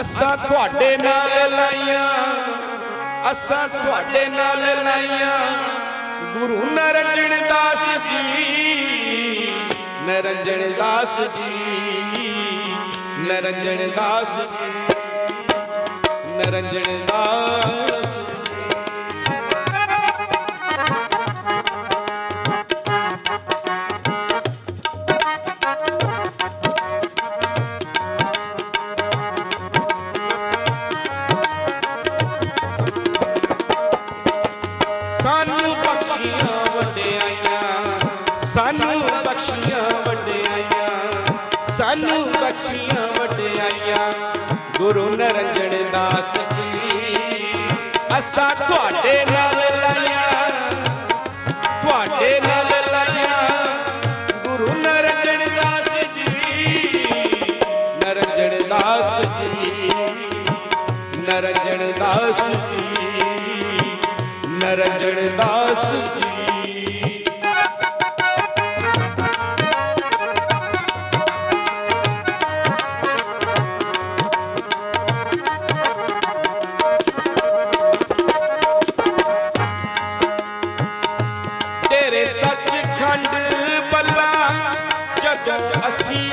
ਅਸਾਂ ਤੁਹਾਡੇ ਨਾਲ ਲਾਈਆਂ, ਅਸਾਂ ਤੁਹਾਡੇ ਨਾਲ ਲਾਈਆਂ। ਗੁਰੂ ਨਰੰਜਣ ਦਾਸ ਜੀ ਨਰੰਜਣ ਦਾਸ ਜੀ ਨਰੰਜਣ ਦਾਸ ਜੀ ਨਰੰਜਣ ਦਾਸ ਬਖਸ਼ੀਆਂ ਸਾਨੂੰ ਸਾਨੂੰ ਬਖਸ਼ੀਆਂ ਵਡਿਆਈਆਂ। ਗੁਰੂ ਨਰੰਜਣ ਦਾਸ ਜੀ ਅਸਾਂ ਤੁਹਾਡੇ ਨਾਲ ਨਿਰੰਜਨ ਦਾਸ ਜੀ। ਤੇਰੇ ਸੱਚਖੰਡ ਬੱਲਾ ਜਗ ਅਸੀਂ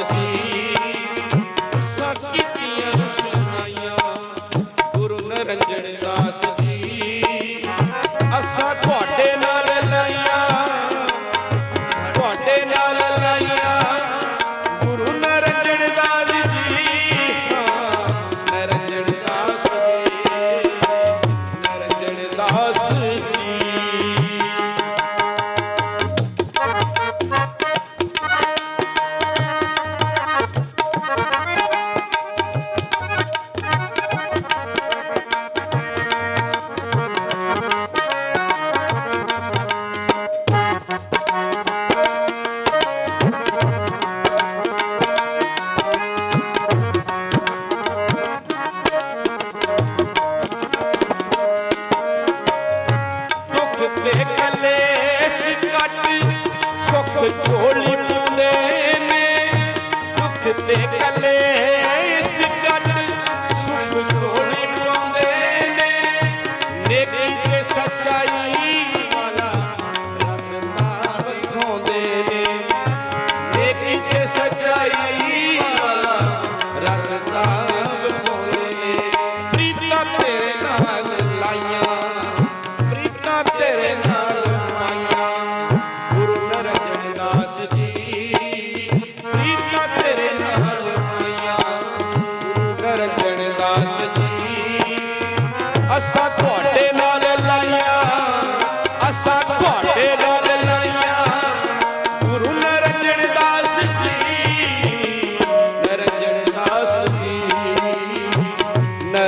दास ਦੁੱਖ ਝੋਲੀ ਪਾਉਂਦੇ ਨੇ। ਦੁੱਖ ਤੇ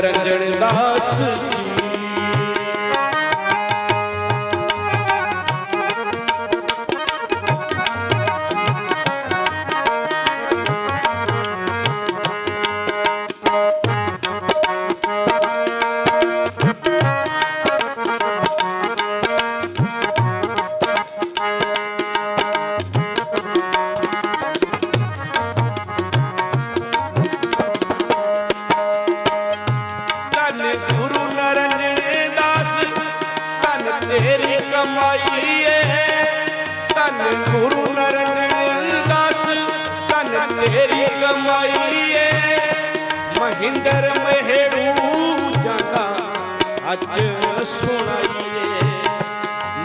ਰੰਜਣ ਦਾਸ ਕਮਾਈਏ ਧੰਨ ਗੁਰੂ ਨਰਨ ਮਹਿੰਦਰ ਮਹਿੜੂ ਜਾਂਦਾ ਸੁਣਾਈਏ।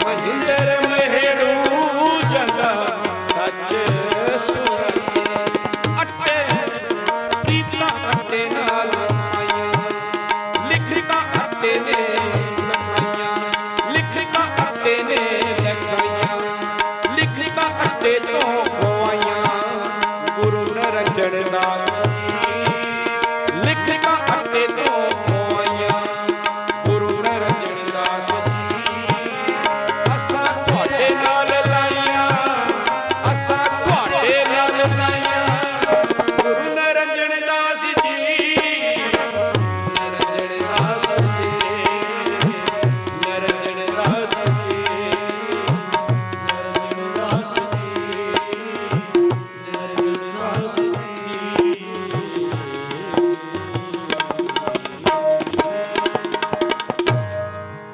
ਮਹਿੰਦਰ ਮਹਿੜੂ ਜਾਂਦਾ